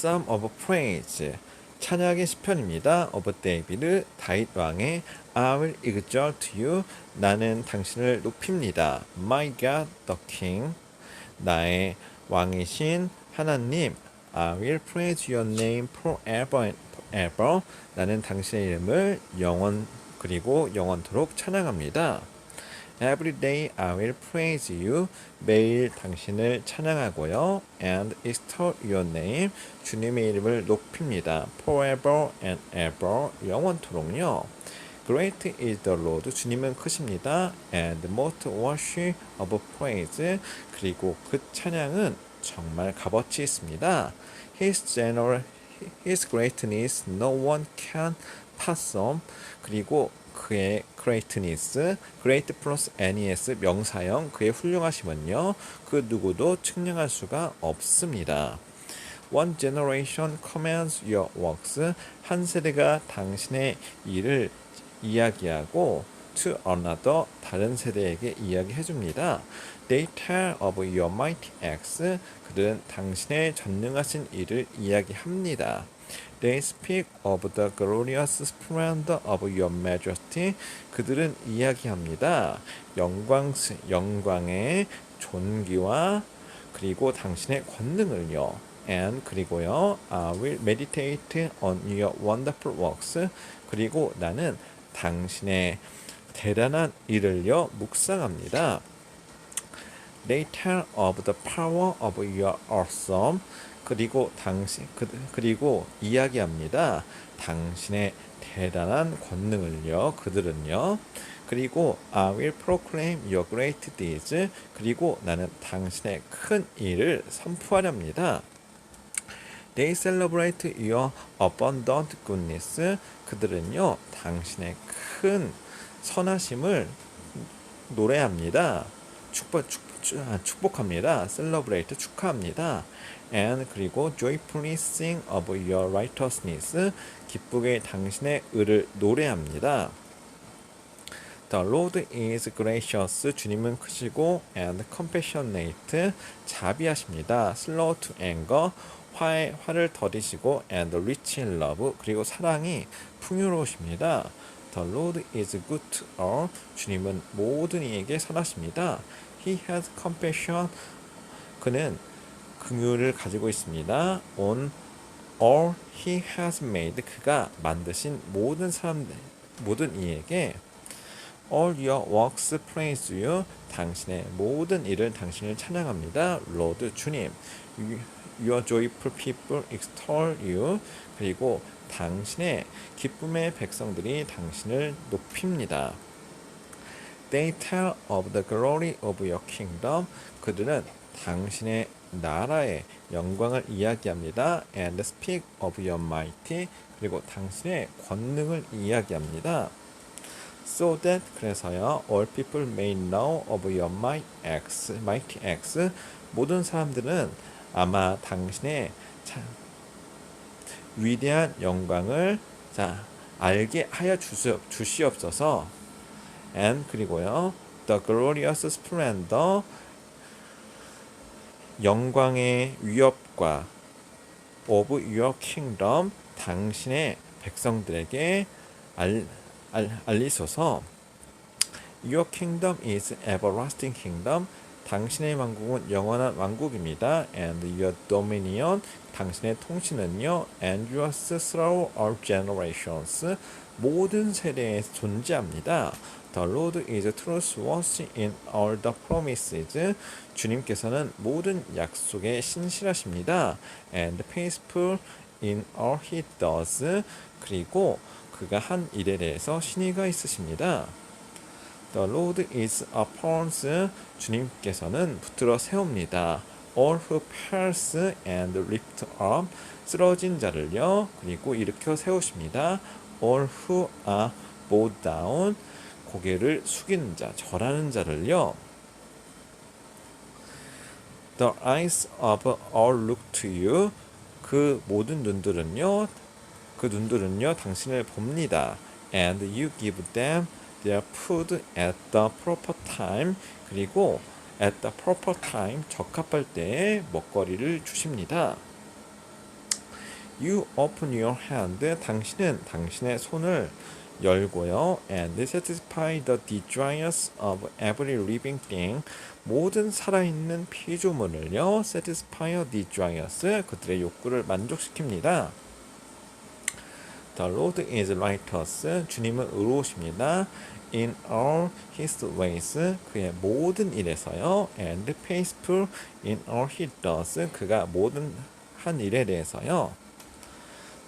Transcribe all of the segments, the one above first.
Psalm of Praise 찬양의 시편입니다. of David 다윗 왕의 I will exalt you 나는 당신을 높입니다. My God the King 나의 왕이신 하나님 I will praise your name forever and forever 나는 당신의 이름을 영원 그리고 영원토록 찬양합니다. Every day I will praise you. 매일 당신을 찬양하고요. And extol your name. 주님의 이름을 높입니다. Forever and ever. 영원토록요. Great is the Lord. 주님은 크십니다. And most worthy of praise. 그리고 그 찬양은 정말 값어치 있습니다. His general, His greatness no one can fathom. 그리고 그의 greatness, great plus nes 명사형 그의 훌륭하심은요 그 누구도 측량할 수가 없습니다. One generation commands your works 한 세대가 당신의 일을 이야기하고 to another 다른 세대에게 이야기해 줍니다. They tell of your mighty acts 그들은 당신의 전능하신 일을 이야기합니다. They speak of the glorious splendor of your majesty. 그들은 이야기합니다. 영광, 영광의 존귀와 그리고 당신의 권능을요. And 그리고요. I will meditate on your wonderful works. 그리고 나는 당신의 대단한 일을요 묵상합니다. Tell of the power of your awesome. 그리고 당신 그, 그리고 이야기합니다. 당신의 대단한 권능을요. 그들은요. 그리고 I will proclaim your great deeds. 그리고 나는 당신의 큰 일을 선포하렵니다. They celebrate your abundant goodness. 그들은요, 당신의 큰 선하심을 노래합니다. 축복, 축복, 합니다 celebrate, 축하합니다. and 그리고 joyfully sing of your righteousness. 기쁘게 당신의 의를 노래합니다. The Lord is gracious. 주님은 크시고 and compassionate. 자비하십니다. slow to anger. 화에 화를 더디시고 and rich in love. 그리고 사랑이 풍요로우십니다. The Lord is good to all. 주님은 모든 이에게 선하십니다. He has compassion. 그는 긍휼을 가지고 있습니다. On all he has made. 그가 만드신 모든 사람들, 모든 이에게 all your works praise you. 당신의 모든 일을 당신을 찬양합니다. Lord 주님. Your joyful people extol you. 그리고 당신의 기쁨의 백성들이 당신을 높입니다. They tell of the glory of your kingdom. 그들은 당신의 나라의 영광을 이야기합니다. And speak of your mighty. 그리고 당신의 권능을 이야기합니다. So that 그래서요 all people may know of your mighty acts, mighty acts. 모든 사람들은 아마 당신의 참 위대한 영광을 자 알게 하여 주시, 주시옵소서. And 그리고요 the glorious splendor 영광의 위협과 of your kingdom 당신의 백성들에게 알, 알, 알리소서 Your kingdom is everlasting kingdom 당신의 왕국은 영원한 왕국입니다. And your dominion 당신의 통치는요 endures through all generations 모든 세대에 존재합니다. The Lord is trustworthy in all the promises. 주님께서는 모든 약속에 신실하십니다. And faithful in all he does. 그리고 그가 한 일에 대해서 신의가 있으십니다. The Lord is upon us. 주님께서는 붙들어 세웁니다. All who pass and lift up. 쓰러진 자를요. 그리고 일으켜 세우십니다. All who are bowed down. 고개를 숙이는 자, 절하는 자를요. The eyes of all look to you. 그 모든 눈들은요. 그 눈들은요. 당신을 봅니다. And you give them their food at the proper time. 그리고 at the proper time 적합할 때에 먹거리를 주십니다. You open your hand. 당신은 당신의 손을 열고요. And satisfy the desires of every living thing. 모든 살아있는 피조물을요. Satisfy desires. 그들의 욕구를 만족시킵니다. The Lord is righteous. 주님은 의로우십니다. In all his ways. 그의 모든 일에서요. And faithful in all he does. 그가 모든 한 일에 대해서요.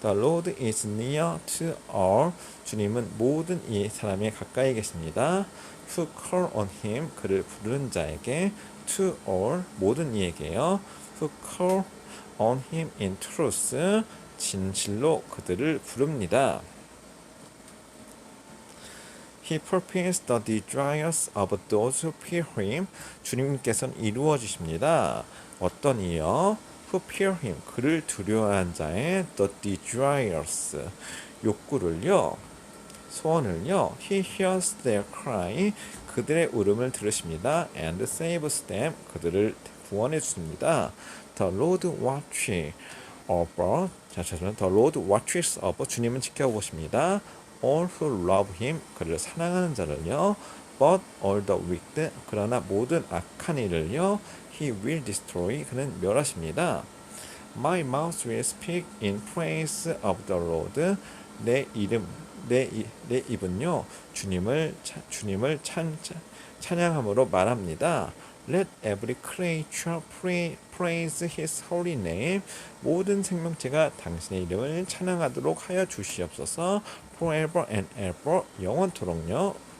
The Lord is near to all. 주님은 모든 이 사람에 가까이 계십니다. To call on him. 그를 부르는 자에게. To all. 모든 이에게요. To call on him in truth. 진실로 그들을 부릅니다. He fulfills the desires of those who fear him. 주님께서는 이루어 주십니다. 어떤 이요? Who fear him. 그를 두려워한 자의 the desires. 욕구를요. 소원을요. He hears their cry. 그들의 울음을 들으십니다. And saves them. 그들을 구원해 주십니다. The Lord watch over. 자, 저는 The Lord watches over. 주님은 지켜보십니다. All who love him. 그를 사랑하는 자를요. But all the wicked. 그러나 모든 악한 이를요. He will destroy. 그는 멸하십니다. My mouth will speak in praise of the Lord. 내 이름 내, 이- 내 입은요 주님을 차- 주님을 찬, 찬- 찬양함으로 말합니다. Let every creature praise His holy name. 모든 생명체가 당신의 이름을 찬양하도록 하여 주시옵소서. Forever and ever 영원토록요.